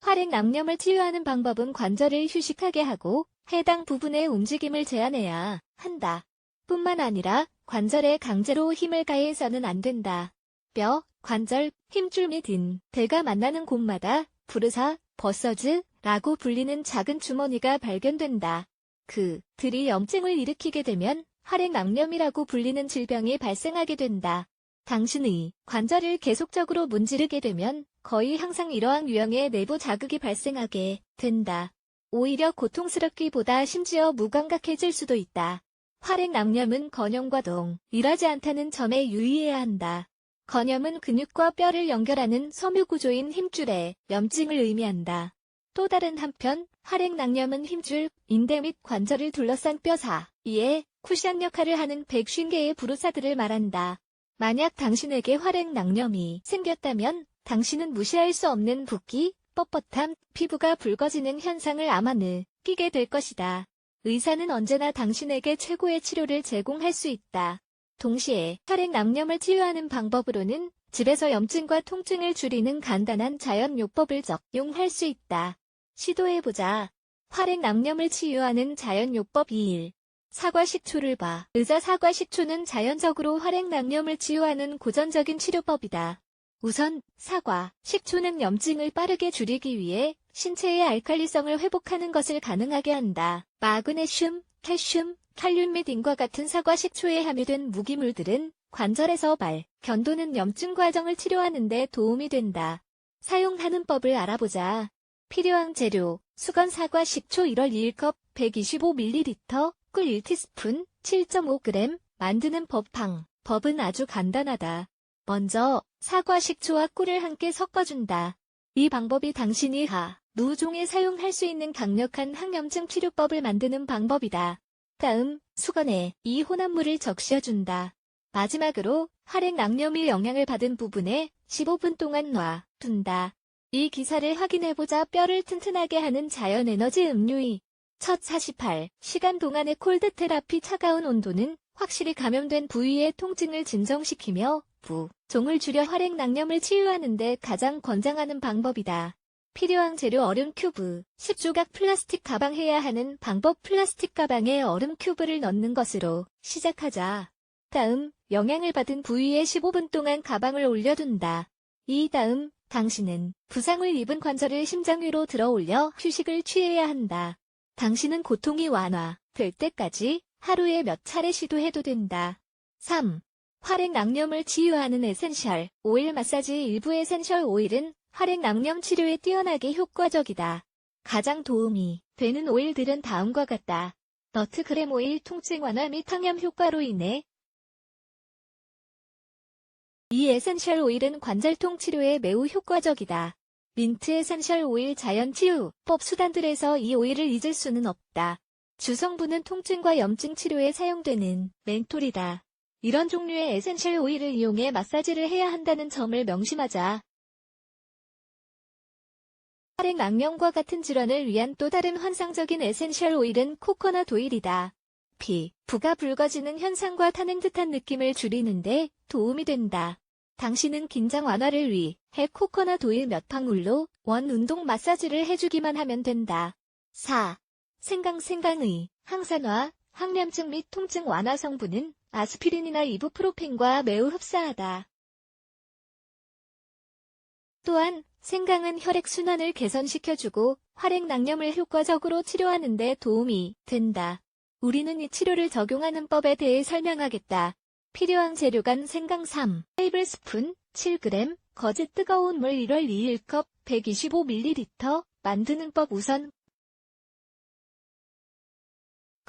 활액낭염을 치유하는 방법은 관절을 휴식하게 하고 해당 부분의 움직임을 제한해야 한다. 뿐만 아니라 관절에 강제로 힘을 가해서는 안 된다. 뼈, 관절, 힘줄 및 인 대가 만나는 곳마다 부르사, 버서즈라고 불리는 작은 주머니가 발견된다. 그 들이 염증을 일으키게 되면 활액낭염이라고 불리는 질병이 발생하게 된다. 당신의 관절을 계속적으로 문지르게 되면 거의 항상 이러한 유형의 내부 자극이 발생하게 된다. 오히려 고통스럽기보다 심지어 무감각해질 수도 있다. 활액 낭염은 건염과 동일하지 않다는 점에 유의해야 한다. 건염은 근육과 뼈를 연결하는 섬유구조인 힘줄의 염증을 의미한다. 또 다른 한편 활액 낭염은 힘줄, 인대 및 관절을 둘러싼 뼈 사이에 쿠션 역할을 하는 150개의 부르사들을 말한다. 만약 당신에게 활액 낭염이 생겼다면 당신은 무시할 수 없는 붓기, 뻣뻣함, 피부가 붉어지는 현상을 아마 느끼게 될 것이다. 의사는 언제나 당신에게 최고의 치료를 제공할 수 있다. 동시에 혈액낭염을 치유하는 방법으로는 집에서 염증과 통증을 줄이는 간단한 자연요법을 적용할 수 있다. 시도해보자. 혈액낭염을 치유하는 자연요법 2일. 사과 식초를 봐. 의자 사과 식초는 자연적으로 혈액낭염을 치유하는 고전적인 치료법이다. 우선 사과, 식초는 염증을 빠르게 줄이기 위해 신체의 알칼리성을 회복하는 것을 가능하게 한다. 마그네슘, 칼슘, 칼륨 및 인과 같은 사과 식초에 함유된 무기물들은 관절에서 발, 견도는 염증 과정을 치료하는 데 도움이 된다. 사용하는 법을 알아보자. 필요한 재료, 수건 사과 식초 1월 2컵, 125ml, 꿀 1티스푼, 7.5g, 만드는 법방. 법은 아주 간단하다. 먼저 사과 식초와 꿀을 함께 섞어준다. 이 방법이 당신이 하, 누종에 사용할 수 있는 강력한 항염증 치료법을 만드는 방법이다. 다음, 수건에 이 혼합물을 적셔준다. 마지막으로 활액 낭염이 영향을 받은 부분에 15분 동안 놔둔다. 이 기사를 확인해보자 뼈를 튼튼하게 하는 자연에너지 음료이. 첫 48시간 동안의 콜드 테라피 차가운 온도는 확실히 감염된 부위의 통증을 진정시키며 부종을 줄여 활액 낭염을 치유하는데 가장 권장하는 방법이다. 필요한 재료 얼음 큐브, 10조각 플라스틱 가방 해야 하는 방법 플라스틱 가방에 얼음 큐브를 넣는 것으로 시작하자. 다음, 영향을 받은 부위에 15분 동안 가방을 올려둔다. 이 다음, 당신은 부상을 입은 관절을 심장 위로 들어 올려 휴식을 취해야 한다. 당신은 고통이 완화될 때까지 하루에 몇 차례 시도해도 된다. 3. 활액 낭염을 치유하는 에센셜 오일 마사지 일부 에센셜 오일은 활액 낭염 치료에 뛰어나게 효과적이다. 가장 도움이 되는 오일들은 다음과 같다. 너트 그램 오일 통증 완화 및 항염 효과로 인해 이 에센셜 오일은 관절통 치료에 매우 효과적이다. 민트 에센셜 오일 자연 치유법 수단들에서 이 오일을 잊을 수는 없다. 주성분은 통증과 염증 치료에 사용되는 멘톨이다. 이런 종류의 에센셜 오일을 이용해 마사지를 해야 한다는 점을 명심하자. 활액낭염과 같은 질환을 위한 또 다른 환상적인 에센셜 오일은 코코넛 오일이다. 피, 부가 붉어지는 현상과 타는 듯한 느낌을 줄이는데 도움이 된다. 당신은 긴장 완화를 위해 코코넛 오일 몇 방울로 원 운동 마사지를 해주기만 하면 된다. 4. 생강 생강의 항산화, 항염증 및 통증 완화 성분은 아스피린이나 이부프로펜과 매우 흡사하다. 또한 생강은 혈액순환을 개선시켜주고 활액낭염을 효과적으로 치료하는 데 도움이 된다. 우리는 이 치료를 적용하는 법에 대해 설명하겠다. 필요한 재료 간 생강 3, 테이블스푼, 7g, 거즈 뜨거운 물 1월 2일 컵, 125ml, 만드는 법 우선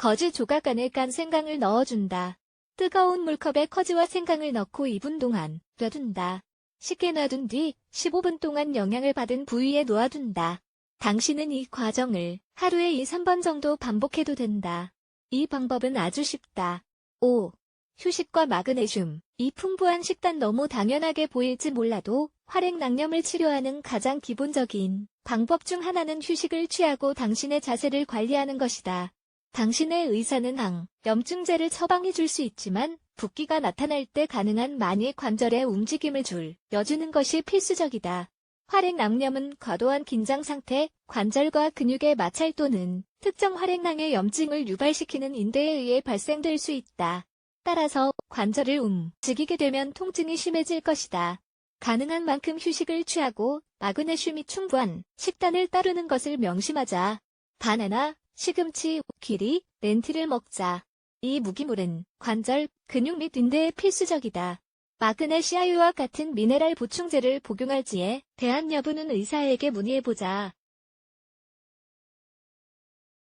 거즈 조각 안에 깐 생강을 넣어준다. 뜨거운 물컵에 커즈와 생강을 넣고 2분 동안 놔둔다. 쉽게 놔둔 뒤 15분 동안 영향을 받은 부위에 놓아둔다. 당신은 이 과정을 하루에 2, 3번 정도 반복해도 된다. 이 방법은 아주 쉽다. 5. 휴식과 마그네슘. 이 풍부한 식단 너무 당연하게 보일지 몰라도 활액낭염을 치료하는 가장 기본적인 방법 중 하나는 휴식을 취하고 당신의 자세를 관리하는 것이다. 당신의 의사는 항, 염증제를 처방해 줄 수 있지만 붓기가 나타날 때 가능한 많이 관절의 움직임을 줄, 여주는 것이 필수적이다. 활액낭염은 과도한 긴장 상태, 관절과 근육의 마찰 또는 특정 활액낭의 염증을 유발시키는 인대에 의해 발생될 수 있다. 따라서 관절을 움직이게 되면 통증이 심해질 것이다. 가능한 만큼 휴식을 취하고 마그네슘이 충분한 식단을 따르는 것을 명심하자. 바나나, 시금치, 키리, 렌티를 먹자. 이 무기물은 관절, 근육 및 인대에 필수적이다. 마그네시아유와 같은 미네랄 보충제를 복용할지에 대한 여부는 의사에게 문의해보자.